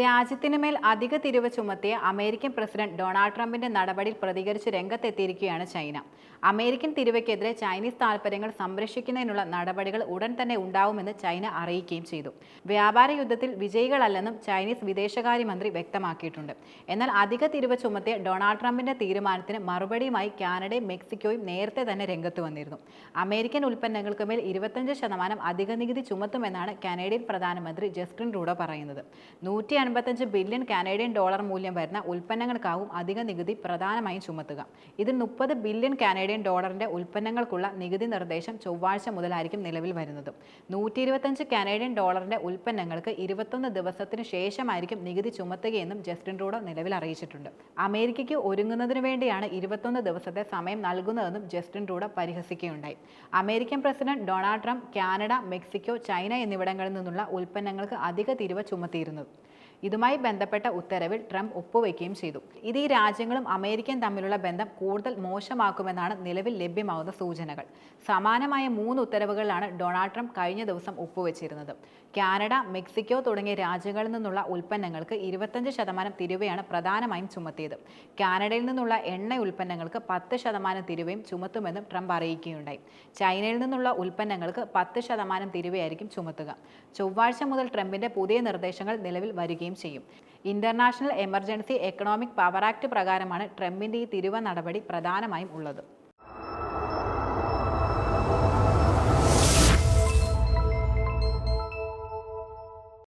രാജ്യത്തിന് മേൽ അധിക തിരിവ് ചുമത്തിയ അമേരിക്കൻ പ്രസിഡന്റ് ഡൊണാൾഡ് ട്രംപിന്റെ നടപടിയിൽ പ്രതികരിച്ച് രംഗത്തെത്തിയിരിക്കുകയാണ് ചൈന. അമേരിക്കൻ തിരിവയ്ക്കെതിരെ ചൈനീസ് താൽപ്പര്യങ്ങൾ സംരക്ഷിക്കുന്നതിനുള്ള നടപടികൾ ഉടൻ തന്നെ ഉണ്ടാവുമെന്ന് ചൈന അറിയിക്കുകയും ചെയ്തു. വ്യാപാര യുദ്ധത്തിൽ വിജയികളല്ലെന്നും ചൈനീസ് വിദേശകാര്യമന്ത്രി വ്യക്തമാക്കിയിട്ടുണ്ട്. എന്നാൽ അധിക തിരിവ് ചുമത്തിയ ഡൊണാൾഡ് ട്രംപിന്റെ തീരുമാനത്തിന് മറുപടിയുമായി കാനഡയും മെക്സിക്കോയും നേരത്തെ തന്നെ രംഗത്ത് വന്നിരുന്നു. അമേരിക്കൻ ഉൽപ്പന്നങ്ങൾക്ക് മേൽ ഇരുപത്തഞ്ച് ശതമാനം അധിക നികുതി ചുമത്തുമെന്നാണ് കനേഡിയൻ പ്രധാനമന്ത്രി ജസ്റ്റിൻ റൂഡോ പറയുന്നത്. നൂറ്റി അൻപത്തഞ്ച് ബില്യൺ കാനേഡിയൻ ഡോളർ മൂല്യം വരുന്ന ഉൽപ്പന്നങ്ങൾക്കാവും അധിക നികുതി പ്രധാനമായും ചുമത്തുക. ഇതിൽ മുപ്പത് ബില്യൺ കാനേഡിയൻ ഡോളറിന്റെ ഉൽപ്പന്നങ്ങൾക്കുള്ള നികുതി നിർദ്ദേശം ചൊവ്വാഴ്ച മുതലായിരിക്കും നിലവിൽ വരുന്നത്. നൂറ്റി ഇരുപത്തഞ്ച് കാനേഡിയൻ ഡോളറിന്റെ ഉൽപ്പന്നങ്ങൾക്ക് ഇരുപത്തൊന്ന് ദിവസത്തിന് ശേഷമായിരിക്കും നികുതി ചുമത്തുകയെന്നും ജസ്റ്റിൻ ട്രൂഡോ നിലവിൽ അറിയിച്ചിട്ടുണ്ട്. അമേരിക്കയ്ക്ക് ഒരുങ്ങുന്നതിന് വേണ്ടിയാണ് ഇരുപത്തൊന്ന് ദിവസത്തെ സമയം നൽകുന്നതെന്നും Justin Trudeau പരിഹസിക്കുകയുണ്ടായി. American president Donald Trump Canada Mexico China എന്നിവിടങ്ങളിൽ നിന്നുള്ള ഉൽപ്പന്നങ്ങൾക്ക് അധിക തിരിവ് ചുമത്തിയിരുന്നത് ഇതുമായി ബന്ധപ്പെട്ട ഉത്തരവിൽ ട്രംപ് ഒപ്പുവെക്കുകയും ചെയ്തു. ഇത് ഈ രാജ്യങ്ങളും അമേരിക്കയും തമ്മിലുള്ള ബന്ധം കൂടുതൽ മോശമാക്കുമെന്നാണ് നിലവിൽ ലഭ്യമാകുന്ന സൂചനകൾ. സമാനമായ മൂന്ന് ഉത്തരവുകളിലാണ് ഡൊണാൾഡ് ട്രംപ് കഴിഞ്ഞ ദിവസം ഒപ്പുവെച്ചിരുന്നത്. കാനഡ മെക്സിക്കോ തുടങ്ങിയ രാജ്യങ്ങളിൽ നിന്നുള്ള ഉൽപ്പന്നങ്ങൾക്ക് ഇരുപത്തഞ്ച് ശതമാനം തിരുവയാണ് പ്രധാനമായും ചുമത്തിയത്. കാനഡയിൽ നിന്നുള്ള എണ്ണ ഉൽപ്പന്നങ്ങൾക്ക് പത്ത് ശതമാനം തിരുവയും ചുമത്തുമെന്നും ട്രംപ് അറിയിക്കുകയുണ്ടായി. ചൈനയിൽ നിന്നുള്ള ഉൽപ്പന്നങ്ങൾക്ക് പത്ത് ശതമാനം തിരുവയായിരിക്കും ചുമത്തുക. ചൊവ്വാഴ്ച മുതൽ ട്രംപിന്റെ പുതിയ നിർദ്ദേശങ്ങൾ നിലവിൽ വരികയും ചെയ്യും. International emergency economic power act പ്രകാരമാണ് ട്രംപിന്റെ ഈ തിരുവ നടപടി പ്രധാനമായും ഉള്ളത്.